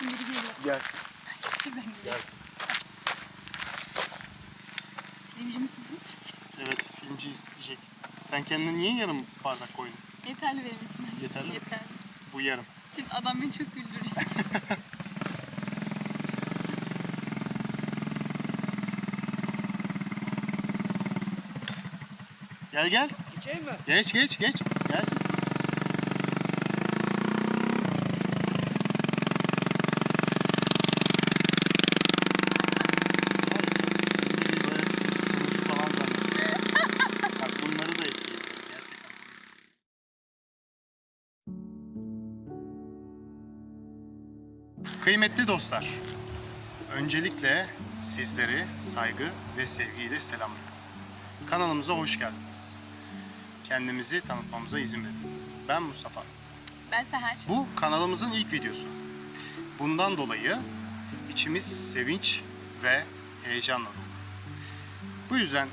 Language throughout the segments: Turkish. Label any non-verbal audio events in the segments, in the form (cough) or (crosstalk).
Kesin biri geliyor. Gelsin. Gerçekten geliyor. Gelsin. Filmci misiniz? Evet filmci isteyecek. Sen kendine niye yarım bardak koydun? Yeterli benim için. Yeterli mi? Yeterli. Bu yarım. Şimdi adam beni çok güldürecek. (laughs) Gel gel. Geçeyim mi? Geç geç geç. Kıymetli dostlar, öncelikle sizleri saygı ve sevgiyle selamlıyorum. Kanalımıza hoş geldiniz. Kendimizi tanıtmamıza izin verin. Ben Mustafa. Ben Seher. Bu kanalımızın ilk videosu. Bundan dolayı içimiz sevinç ve heyecanla dolu. Bu yüzden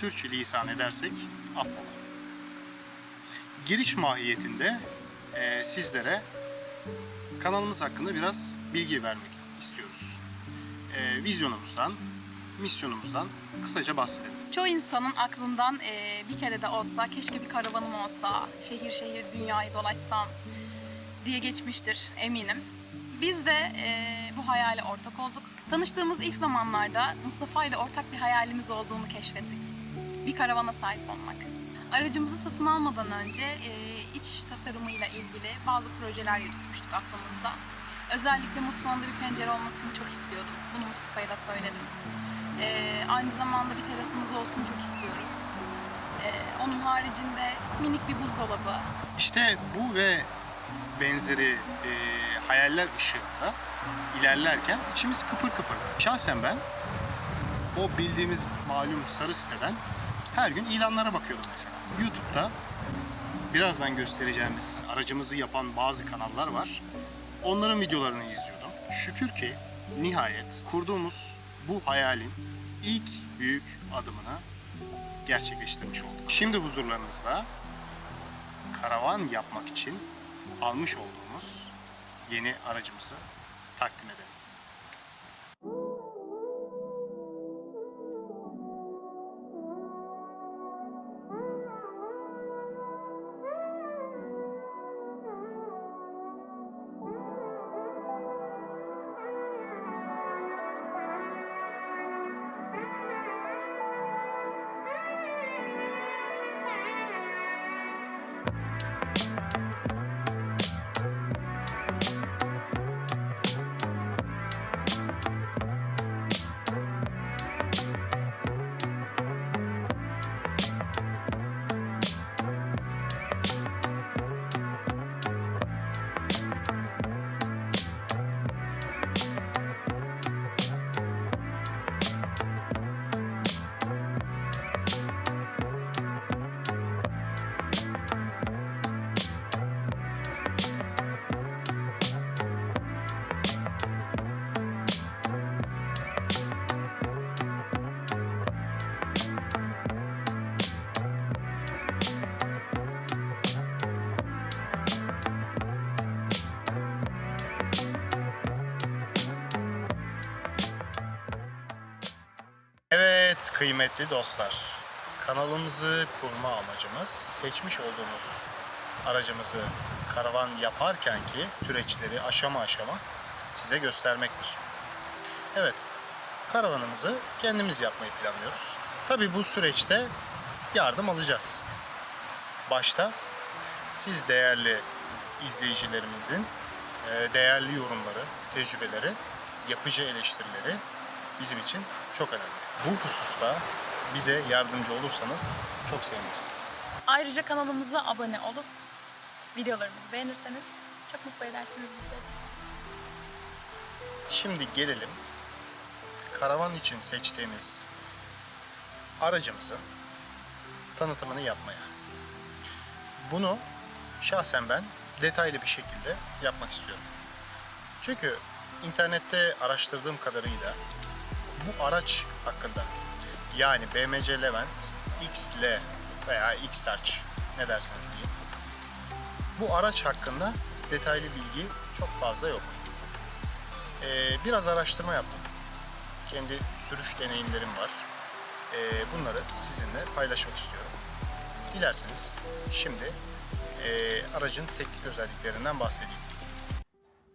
sürçülisan edersek affola. Giriş mahiyetinde eee, sizlere kanalımız hakkında biraz bilgi vermek istiyoruz. Eee, vizyonumuzdan, misyonumuzdan kısaca bahsedelim. Çoğu insanın aklından eee, bir kere de olsa keşke bir karavanım olsa, şehir şehir dünyayı dolaşsam diye geçmiştir eminim. Biz de eee, bu hayale ortak olduk. Tanıştığımız ilk zamanlarda Mustafa ile ortak bir hayalimiz olduğunu keşfettik. Bir karavana sahip olmak. Aracımızı satın almadan önce eee, iç tasarımıyla ilgili bazı projeler yürütmüştük aklımızda. Özellikle mutfağında bir pencere olmasını çok istiyordum. Bunu Mustafa'ya da söyledim. Ee, aynı zamanda bir terasımız olsun çok istiyoruz. Ee, onun haricinde minik bir buzdolabı. İşte bu ve benzeri e, hayaller ışığında ilerlerken içimiz kıpır kıpır. Şahsen ben o bildiğimiz malum sarı siteden her gün ilanlara bakıyordum mesela. YouTube'da birazdan göstereceğimiz aracımızı yapan bazı kanallar var. Onların videolarını izliyordum. Şükür ki nihayet kurduğumuz bu hayalin ilk büyük adımını gerçekleştirmiş olduk. Şimdi huzurlarınızda karavan yapmak için almış olduğumuz yeni aracımızı takdim edelim. Kıymetli dostlar. Kanalımızı kurma amacımız seçmiş olduğumuz aracımızı karavan yaparken ki süreçleri aşama aşama size göstermektir. Evet, karavanımızı kendimiz yapmayı planlıyoruz. Tabii bu süreçte yardım alacağız. Başta siz değerli izleyicilerimizin e, değerli yorumları, tecrübeleri, yapıcı eleştirileri bizim için çok önemli. Bu hususta bize yardımcı olursanız çok seviniriz. Ayrıca kanalımıza abone olup videolarımızı beğenirseniz çok mutlu edersiniz bizleri. Şimdi gelelim karavan için seçtiğimiz aracımızın tanıtımını yapmaya. Bunu şahsen ben detaylı bir şekilde yapmak istiyorum. Çünkü internette araştırdığım kadarıyla bu araç hakkında yani BMC Levent XL veya X-Arch ne derseniz deyin. Bu araç hakkında detaylı bilgi çok fazla yok. Ee, biraz araştırma yaptım. Kendi sürüş deneyimlerim var. Ee, bunları sizinle paylaşmak istiyorum. Dilerseniz şimdi e, aracın teknik özelliklerinden bahsedeyim.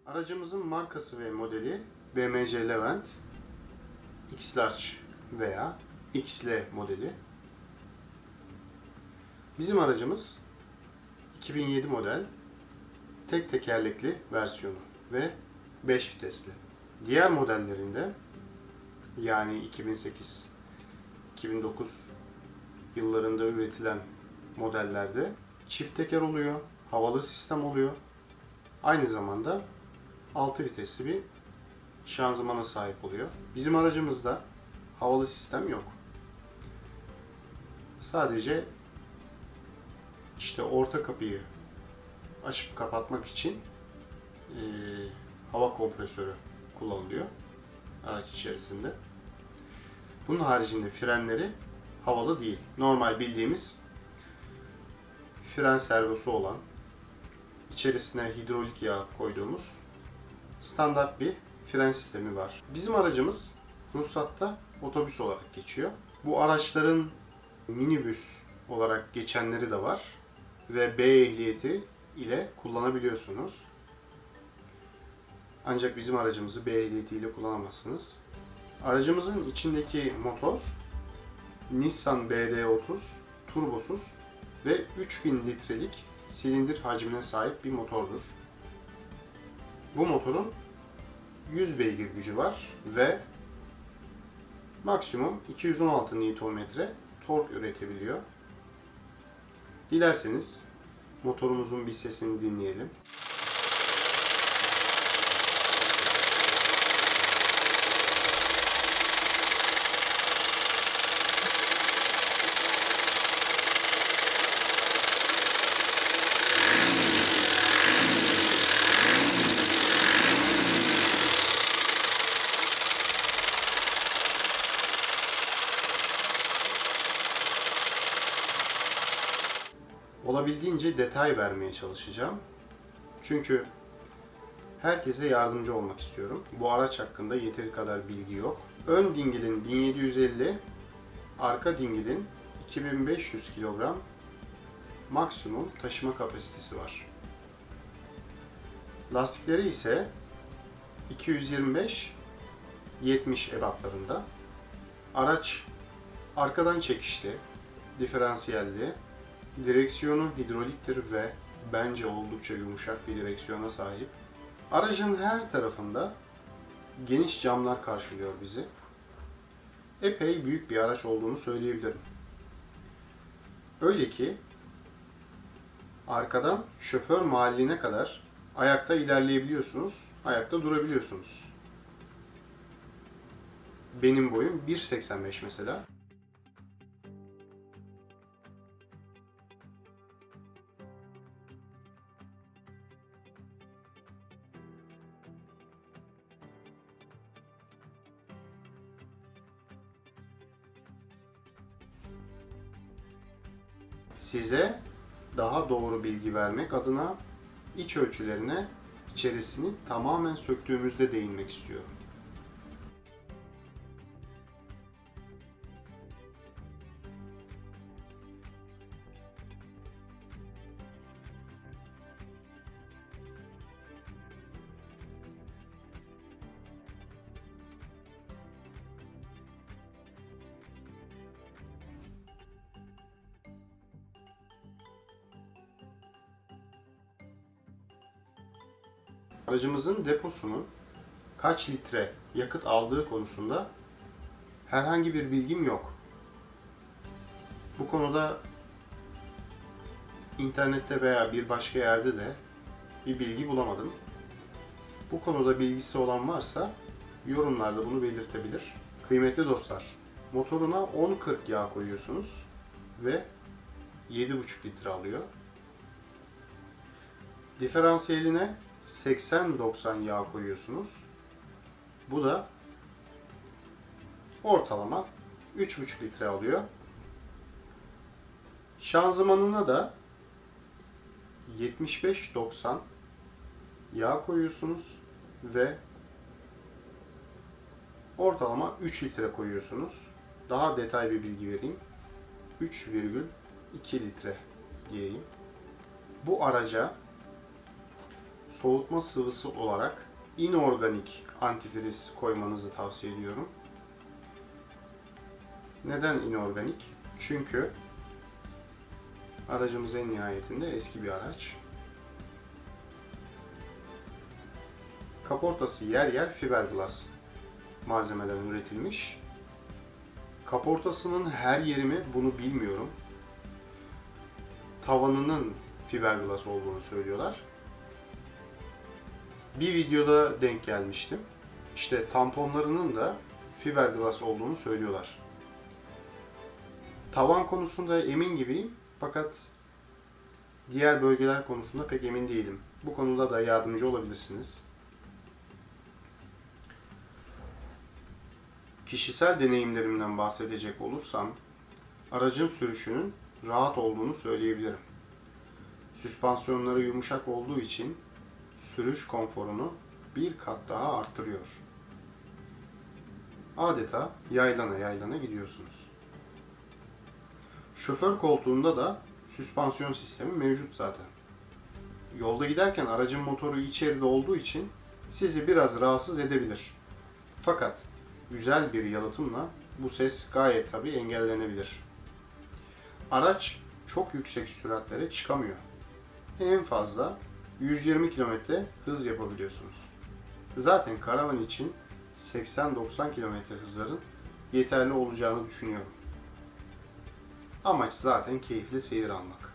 Aracımızın markası ve modeli BMC Levent X-Large veya XL modeli. Bizim aracımız 2007 model tek tekerlekli versiyonu ve 5 vitesli. Diğer modellerinde yani 2008 2009 yıllarında üretilen modellerde çift teker oluyor, havalı sistem oluyor. Aynı zamanda 6 vitesli bir şanzımana sahip oluyor. Bizim aracımızda havalı sistem yok. Sadece işte orta kapıyı açıp kapatmak için eee, hava kompresörü kullanılıyor araç içerisinde. Bunun haricinde frenleri havalı değil. Normal bildiğimiz fren servosu olan içerisine hidrolik yağ koyduğumuz standart bir fren sistemi var. Bizim aracımız ruhsatta otobüs olarak geçiyor. Bu araçların minibüs olarak geçenleri de var ve B ehliyeti ile kullanabiliyorsunuz. Ancak bizim aracımızı B ehliyeti ile kullanamazsınız. Aracımızın içindeki motor Nissan BD30 turbosuz ve 3000 litrelik silindir hacmine sahip bir motordur. Bu motorun 100 beygir gücü var ve maksimum 216 Nm tork üretebiliyor. Dilerseniz motorumuzun bir sesini dinleyelim. Olabildiğince detay vermeye çalışacağım. Çünkü herkese yardımcı olmak istiyorum. Bu araç hakkında yeteri kadar bilgi yok. Ön dingilin 1750, arka dingilin 2500 kilogram maksimum taşıma kapasitesi var. Lastikleri ise 225 70 ebatlarında. Araç arkadan çekişli, diferansiyelli, direksiyonu hidroliktir ve bence oldukça yumuşak bir direksiyona sahip. Aracın her tarafında geniş camlar karşılıyor bizi. Epey büyük bir araç olduğunu söyleyebilirim. Öyle ki arkadan şoför mahalline kadar ayakta ilerleyebiliyorsunuz, ayakta durabiliyorsunuz. Benim boyum 1.85 mesela. Size daha doğru bilgi vermek adına iç ölçülerine içerisini tamamen söktüğümüzde değinmek istiyorum. Aracımızın deposunun kaç litre yakıt aldığı konusunda herhangi bir bilgim yok. Bu konuda internette veya bir başka yerde de bir bilgi bulamadım. Bu konuda bilgisi olan varsa yorumlarda bunu belirtebilir. Kıymetli dostlar, motoruna 10-40 yağ koyuyorsunuz ve 7,5 litre alıyor. Diferansiyeline 80-90 yağ koyuyorsunuz. Bu da ortalama 3,5 litre alıyor. Şanzımanına da 75-90 yağ koyuyorsunuz ve Ortalama 3 litre koyuyorsunuz. Daha detay bir bilgi vereyim. 3,2 litre diyeyim. Bu araca soğutma sıvısı olarak inorganik antifriz koymanızı tavsiye ediyorum. Neden inorganik? Çünkü aracımız en nihayetinde eski bir araç. Kaportası yer yer fiberglass malzemeden üretilmiş. Kaportasının her yeri mi bunu bilmiyorum. Tavanının fiberglass olduğunu söylüyorlar. Bir videoda denk gelmiştim. İşte tamponlarının da fiberglass olduğunu söylüyorlar. Tavan konusunda emin gibiyim fakat diğer bölgeler konusunda pek emin değilim. Bu konuda da yardımcı olabilirsiniz. Kişisel deneyimlerimden bahsedecek olursam, aracın sürüşünün rahat olduğunu söyleyebilirim. Süspansiyonları yumuşak olduğu için sürüş konforunu bir kat daha arttırıyor. Adeta yaylana yaylana gidiyorsunuz. Şoför koltuğunda da süspansiyon sistemi mevcut zaten. Yolda giderken aracın motoru içeride olduğu için sizi biraz rahatsız edebilir. Fakat güzel bir yalıtımla bu ses gayet tabi engellenebilir. Araç çok yüksek süratlere çıkamıyor. En fazla 120 km hız yapabiliyorsunuz. Zaten karavan için 80-90 km hızların yeterli olacağını düşünüyorum. Amaç zaten keyifli seyir almak.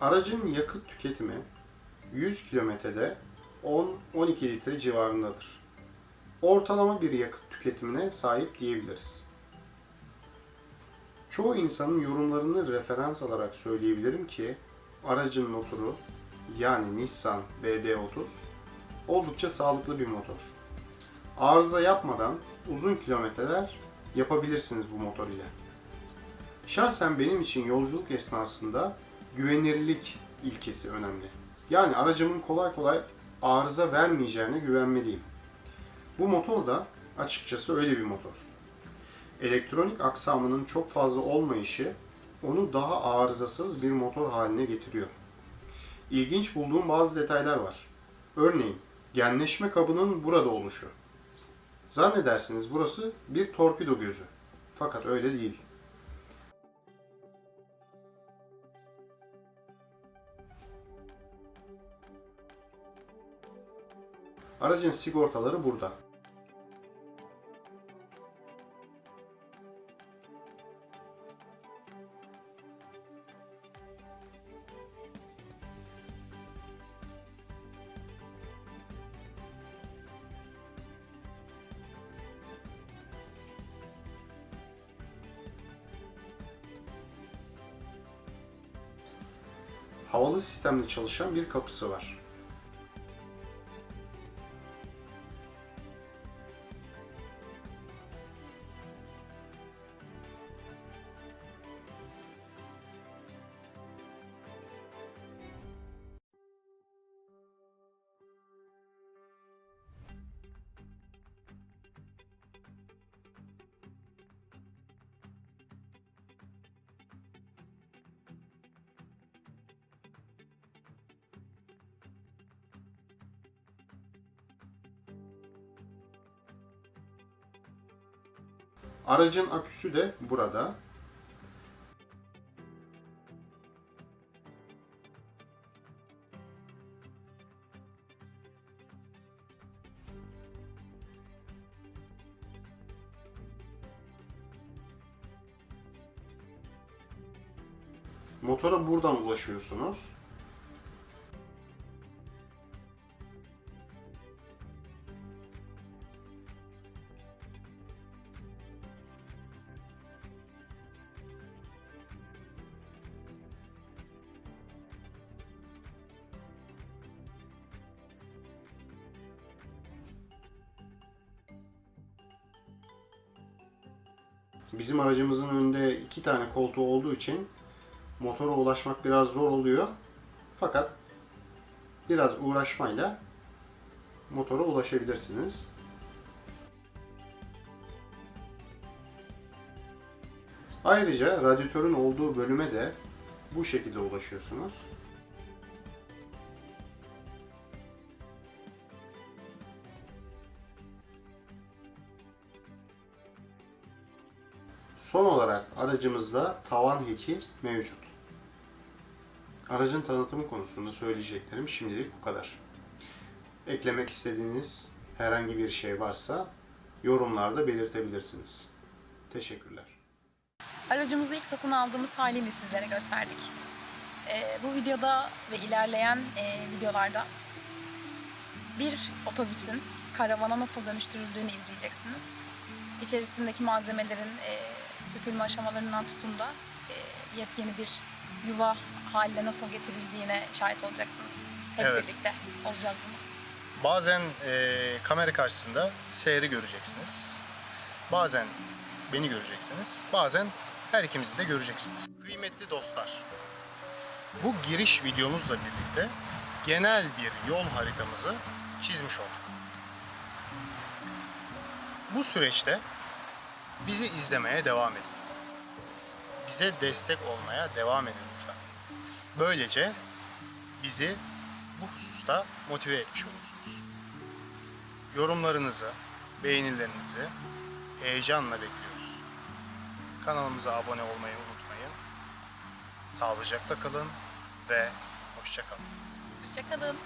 Aracın yakıt tüketimi 100 kilometrede 10-12 litre civarındadır. Ortalama bir yakıt tüketimine sahip diyebiliriz. Çoğu insanın yorumlarını referans alarak söyleyebilirim ki aracın motoru yani Nissan BD30 oldukça sağlıklı bir motor. Arıza yapmadan uzun kilometreler yapabilirsiniz bu motor ile. Şahsen benim için yolculuk esnasında güvenilirlik ilkesi önemli. Yani aracımın kolay kolay arıza vermeyeceğine güvenmeliyim. Bu motor da açıkçası öyle bir motor. Elektronik aksamının çok fazla olmayışı onu daha arızasız bir motor haline getiriyor. İlginç bulduğum bazı detaylar var. Örneğin genleşme kabının burada oluşu. Zannedersiniz burası bir torpido gözü. Fakat öyle değil. Aracın sigortaları burada. Havalı sistemle çalışan bir kapısı var. Aracın aküsü de burada. Motora buradan ulaşıyorsunuz. Bizim aracımızın önünde iki tane koltuğu olduğu için motora ulaşmak biraz zor oluyor. Fakat biraz uğraşmayla motora ulaşabilirsiniz. Ayrıca radyatörün olduğu bölüme de bu şekilde ulaşıyorsunuz. Son olarak aracımızda tavan heki mevcut. Aracın tanıtımı konusunda söyleyeceklerim şimdilik bu kadar. Eklemek istediğiniz herhangi bir şey varsa yorumlarda belirtebilirsiniz. Teşekkürler. Aracımızı ilk satın aldığımız haliyle sizlere gösterdik. Ee, bu videoda ve ilerleyen e, videolarda bir otobüsün karavana nasıl dönüştürüldüğünü izleyeceksiniz. İçerisindeki malzemelerin e, sökülme aşamalarından tutun da e, yepyeni bir yuva haline nasıl getirildiğine şahit olacaksınız. Hep Evet. birlikte olacağız bunu. Bazen eee, kamera karşısında seyri göreceksiniz. Bazen beni göreceksiniz. Bazen her ikimizi de göreceksiniz. Kıymetli dostlar, bu giriş videomuzla birlikte genel bir yol haritamızı çizmiş olduk. Bu süreçte bizi izlemeye devam edin. Bize destek olmaya devam edin lütfen. Böylece bizi bu hususta motive etmiş olursunuz. Yorumlarınızı, beğenilerinizi heyecanla bekliyoruz. Kanalımıza abone olmayı unutmayın. Sağlıcakla kalın ve hoşça kalın. Hoşçakalın.